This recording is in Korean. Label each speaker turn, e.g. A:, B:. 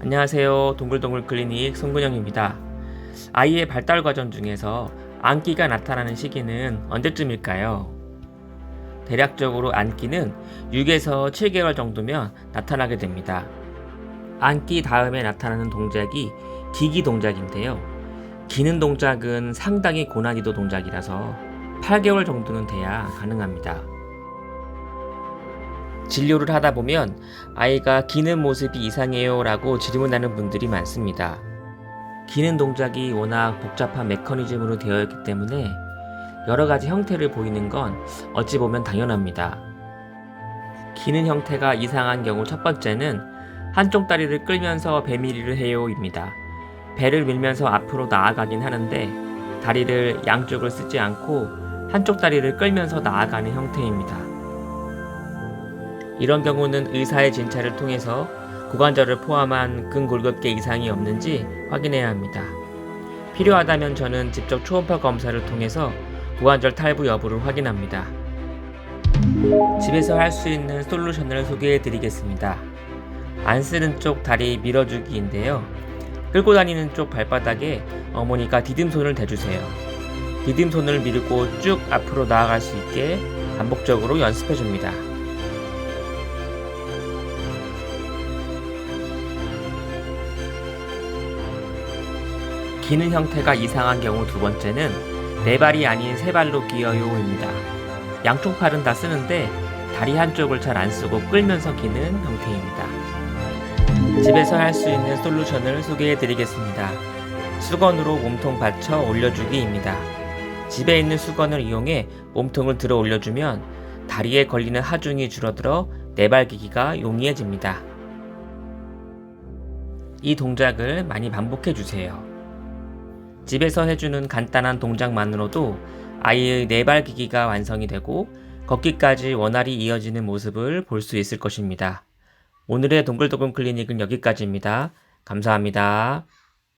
A: 안녕하세요. 동글동글 클리닉 송근영입니다. 아이의 발달 과정 중에서 안기가 나타나는 시기는 언제쯤일까요? 대략적으로 안기는 6에서 7개월 정도면 나타나게 됩니다. 안기 다음에 나타나는 동작이 기기 동작인데요. 기는 동작은 상당히 고난이도 동작이라서 8개월 정도는 돼야 가능합니다. 진료를 하다 보면 아이가 기는 모습이 이상해요 라고 질문하는 분들이 많습니다. 기는 동작이 워낙 복잡한 메커니즘으로 되어 있기 때문에 여러 가지 형태를 보이는 건 어찌 보면 당연합니다. 기는 형태가 이상한 경우 첫 번째는 한쪽 다리를 끌면서 배밀이를 해요입니다. 배를 밀면서 앞으로 나아가긴 하는데 다리를 양쪽을 쓰지 않고 한쪽 다리를 끌면서 나아가는 형태입니다. 이런 경우는 의사의 진찰을 통해서 고관절을 포함한 근골격계 이상이 없는지 확인해야 합니다. 필요하다면 저는 직접 초음파 검사를 통해서 고관절 탈부 여부를 확인합니다. 집에서 할 수 있는 솔루션을 소개해 드리겠습니다. 안 쓰는 쪽 다리 밀어주기인데요. 끌고 다니는 쪽 발바닥에 어머니가 디딤손을 대주세요. 디딤손을 밀고 쭉 앞으로 나아갈 수 있게 반복적으로 연습해 줍니다. 기는 형태가 이상한 경우 두 번째는 네 발이 아닌 세 발로 기어요입니다. 양쪽 팔은 다 쓰는데 다리 한쪽을 잘 안 쓰고 끌면서 기는 형태입니다. 집에서 할 수 있는 솔루션을 소개해 드리겠습니다. 수건으로 몸통 받쳐 올려주기입니다. 집에 있는 수건을 이용해 몸통을 들어 올려주면 다리에 걸리는 하중이 줄어들어 내발기기가 용이해집니다. 이 동작을 많이 반복해 주세요. 집에서 해주는 간단한 동작만으로도 아이의 내발기기가 완성이 되고 걷기까지 원활히 이어지는 모습을 볼 수 있을 것입니다. 오늘의 동글동글 클리닉은 여기까지입니다. 감사합니다.